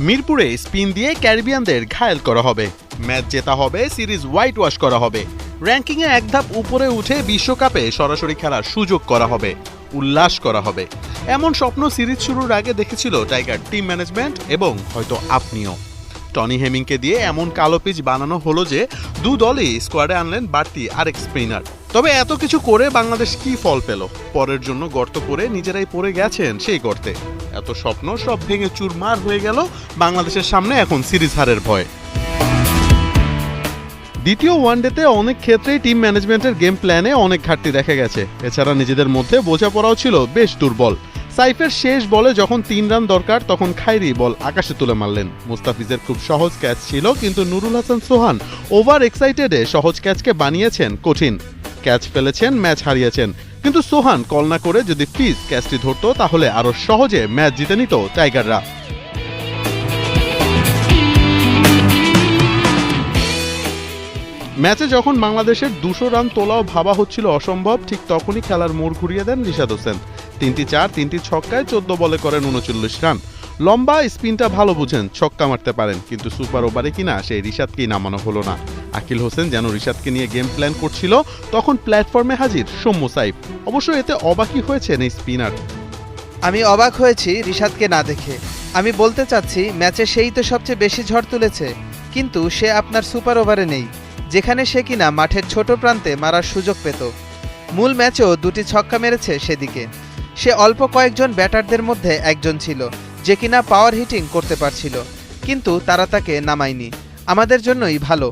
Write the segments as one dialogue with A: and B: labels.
A: মিরপুরে স্পিন দিয়ে ক্যারিবিয়ানদের ঘায়েল করা হবে। ম্যাচ জেতা হবে, সিরিজ হোয়াইট ওয়াশ করা হবে। র্যাঙ্কিংয়ে এক ধাপ উপরে উঠে বিশ্বকাপে সরাসরি খেলার সুযোগ করা হবে, উল্লাস করা হবে। এমন স্বপ্ন সিরিজ শুরুর আগে দেখেছিল টাইগার টিম ম্যানেজমেন্ট এবং হয়তো আপনিও। টনি হেমিংকে দিয়ে এমন কালো পিচ বানানো হলো যে দু দলই স্কোয়াডে আনলেন বাড়তি আরেক স্পিনার। তবে এত কিছু করে বাংলাদেশ কি ফল পেল? পরের জন্য গর্ত করে নিজেরাই পড়ে গেছেন সেই গর্তে। এত স্বপ্ন, সব ভেঙে চুরমার হয়ে গেল বাংলাদেশের সামনে এখন সিরিজ হারের ভয়। দ্বিতীয় ওয়ানডেতে অনেক ক্ষেত্রেই টিম ম্যানেজমেন্টের গেম প্ল্যানে অনেক ঘাটতি দেখা গেছে। এছাড়া নিজেদের মধ্যে বোঝাপড়াও ছিল বেশ দুর্বল। সাইফের শেষ বলে যখন তিন রান দরকার, তখন খাইরি বল আকাশে তুলে মারলেন। মুস্তাফিজের খুব সহজ ক্যাচ ছিল, কিন্তু নুরুল হাসান সোহান ওভার এক্সাইটেডে সহজ ক্যাচকে বানিয়েছেন কঠিন। ক্যাচ ফেলেছেন ম্যাচ হারিয়েছেন। কিন্তু সোহান কল না করে যদি ফিজ ক্যাচটি ধরতো, তাহলে আরও সহজে ম্যাচ জিতে নিত টাইগাররা। ম্যাচে যখন বাংলাদেশের দুশো রান তোলাও ভাবা হচ্ছিল অসম্ভব, ঠিক তখনই খেলার মোড় ঘুরিয়ে দেন রিশাদ হোসেন। তিনটি চার, তিনটি ছক্কায় চোদ্দ বলে করেন উনচল্লিশ রান। লম্বা স্পিনটা ভালো বুঝেন, ছক্কা মারতে পারেন, কিন্তু সুপার ওভারে কিনা সেই রিশাদকেই নামানো হলো না। আকিল হোসেন যেন রিশাদকে নিয়ে গেম প্ল্যান করছিল, তখন প্ল্যাটফর্মে হাজির সৌম্য সাইফ। অবশ্য এতে অবাকই হয়েছেন এই স্পিনার।
B: আমি অবাক হয়েছি রিশাদকে না দেখে। আমি বলতে চাচ্ছি, ম্যাচে সেই তো সবচেয়ে বেশি ঝড় তুলেছে, কিন্তু সে আপনার সুপার ওভারে নেই, যেখানে সে কিনা মাঠের ছোট প্রান্তে মারার সুযোগ পেত। মূল ম্যাচেও দুটি ছক্কা মেরেছে সেদিকে। সে অল্প কয়েকজন ব্যাটারদের মধ্যে একজন ছিল, যে কিনা পাওয়ার হিটিং করতে পারছিল, কিন্তু তারা তাকে নামায়নি। আমাদের জন্যই ভালো।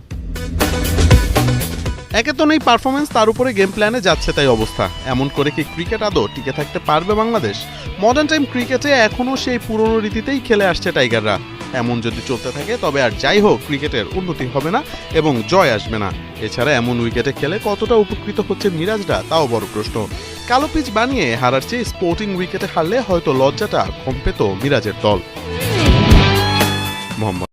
A: একে তো নেই পারফরমেন্স তার উপরে গেম প্ল্যানে যাচ্ছে তাই অবস্থা। এমন করে কি ক্রিকেট আদৌ টিকে থাকতে পারবে বাংলাদেশ? মডার্ন টাইম ক্রিকেটে এখনও সেই পুরনো রীতিতেই খেলে আসছে টাইগাররা। এমন যদি চলতে থাকে, তবে আর যাই হোক, ক্রিকেটের উন্নতি হবে না এবং জয় আসবে না। এছাড়া এমন উইকেটে খেলে কতটা উপকৃত হচ্ছে মিরাজরা, তাও বড় প্রশ্ন। কালো পিচ বানিয়ে হারার চেয়ে স্পোর্টিং উইকেটে হারলে হয়তো লজ্জাটা কম পেত মিরাজের দল। মোহাম্মদ